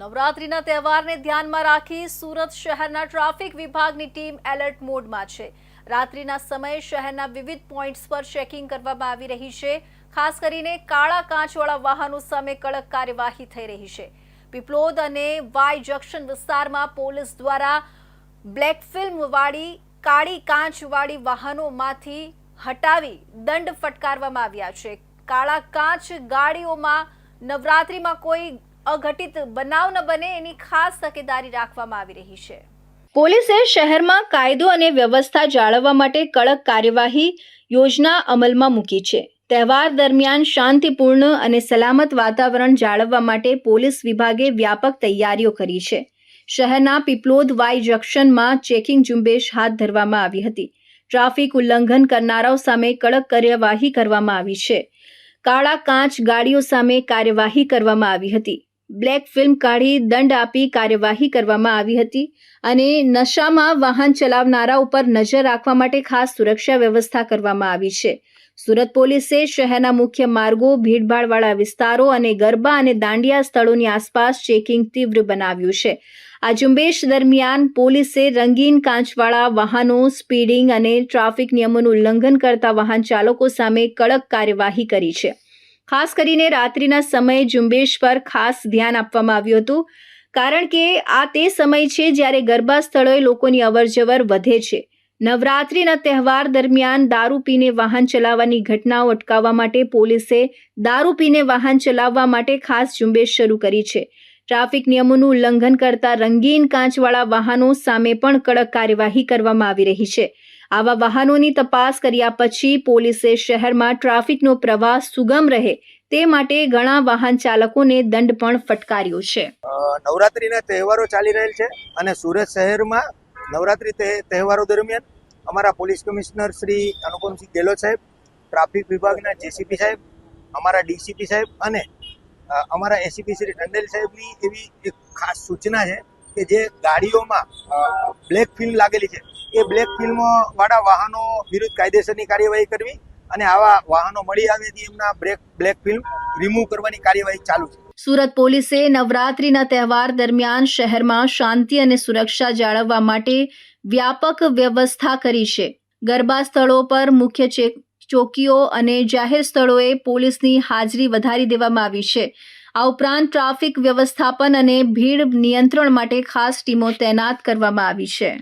નવરાત્રીના તહેવારને ધ્યાનમાં રાખી સુરત શહેરના ટ્રાફિક વિભાગની ટીમ એલર્ટ મોડમાં છે. રાત્રિના સમયે શહેરના વિવિધ પોઈન્ટ્સ પર ચેકિંગ કરવામાં આવી રહી છે. ખાસ કરીને કાળા કાચવાળા વાહનો સામે કડક કાર્યવાહી થઈ રહી છે. પીપલોદ અને વાય જંકશન વિસ્તારમાં પોલીસ દ્વારા બ્લેક ફિલ્મવાળી, કાળી કાચવાળી વાહનોમાંથી હટાવી દંડ ફટકારવામાં આવ્યા છે. કાળા કાચ ગાડીઓમાં નવરાત્રિમાં કોઈ અઘટિત બનાવ ન બને એની ખાસ તકેદારી રાખવામાં આવી રહી છે. પોલીસે શહેરમાં કાયદો અને વ્યવસ્થા જાળવવા માટે કડક કાર્યવાહી યોજના અમલમાં મૂકી છે. તહેવાર દરમિયાન શાંતિપૂર્ણ અને સલામત વાતાવરણ જાળવવા માટે પોલીસ વિભાગે વ્યાપક તૈયારીઓ કરી છે. શહેરના પીપલોદ વાય જંકશનમાં ચેકિંગ ઝુંબેશ હાથ ધરવામાં આવી હતી. ટ્રાફિક ઉલ્લંઘન કરનારાઓ સામે કડક કાર્યવાહી કરવામાં આવી છે. કાળા કાચ ગાડીઓ સામે કાર્યવાહી કરવામાં આવી હતી. બ્લેક ફિલ્મ કાઢી દંડ આપી કાર્યવાહી કરવામાં આવી હતી અને નશામાં વાહન ચલાવનારા ઉપર નજર રાખવા માટે ખાસ સુરક્ષા વ્યવસ્થા કરવામાં આવી છે. સુરત પોલીસે શહેરના મુખ્ય માર્ગો, ભીડભાડવાળા વિસ્તારો અને ગરબા અને દાંડિયા સ્થળોની આસપાસ ચેકિંગ તીવ્ર બનાવ્યું છે. આ ઝુંબેશ દરમિયાન પોલીસે રંગીન કાચવાળા વાહનો, સ્પીડિંગ અને ટ્રાફિક નિયમોનું ઉલ્લંઘન કરતા વાહન ચાલકો સામે કડક કાર્યવાહી કરી છે. ખાસ કરીને રાત્રિના સમયે ઝુંબેશ પર ખાસ ધ્યાન આપવામાં આવ્યું હતું. કારણ કે આ તે સમય છે જ્યારે ગરબા સ્થળોએ લોકોની અવરજવર વધે છે. નવરાત્રિના તહેવાર દરમિયાન દારૂ પીને વાહન ચલાવવાની ઘટનાઓ અટકાવવા માટે પોલીસે દારૂ પીને વાહન ચલાવવા માટે ખાસ ઝુંબેશ શરૂ કરી છે. ટ્રાફિક નિયમોનું ઉલ્લંઘન કરતા રંગીન કાચવાળા વાહનો સામે પણ કડક કાર્યવાહી કરવામાં આવી રહી છે. આવા વાહનોની તપાસ કર્યા પછી પોલીસે શહેરમાં ટ્રાફિકનો પ્રવાહ સુગમ રહે તે માટે ઘણા વાહન ચાલકોને દંડ પણ ફટકાર્યો છે. નવરાત્રીના તહેવારો ચાલી રહેલ છે અને સુરત શહેરમાં નવરાત્રિ તહેવારો દરમિયાન અમારા પોલીસ કમિશનર શ્રી અનુપમસિંહ ગેહલોત સાહેબ, ટ્રાફિક વિભાગના જેસીપી સાહેબ, અમારા ડીસીપી સાહેબ અને અમારા એસીપી શ્રી ટંડેલ સાહેબની એવી એક ખાસ સૂચના છે કે જે ગાડીઓમાં બ્લેક ફિલ્મ લાગેલી છે, એ બ્લેક ફિલ્મ વાળા વાહનો વિરુદ્ધ કાયદેસરની કાર્યવાહી કરવી અને આવા વાહનો મળી આવેથી એમના બ્લેક બ્લેક ફિલ્મ રિમૂવ કરવાની કાર્યવાહી ચાલુ છે. સુરત પોલીસે નવરાત્રીના તહેવાર દરમિયાન શહેરમાં શાંતિ અને સુરક્ષા જાળવવા માટે વ્યાપક વ્યવસ્થા કરી છે. ગરબા સ્થળો પર મુખ્ય ચોકીઓ અને જાહેર સ્થળોએ પોલીસની હાજરી વધારી દેવામાં આવી છે. આ ઉપરાંત ટ્રાફિક વ્યવસ્થાપન અને ભીડ નિયંત્રણ માટે ખાસ ટીમો તૈનાત કરવામાં આવી છે.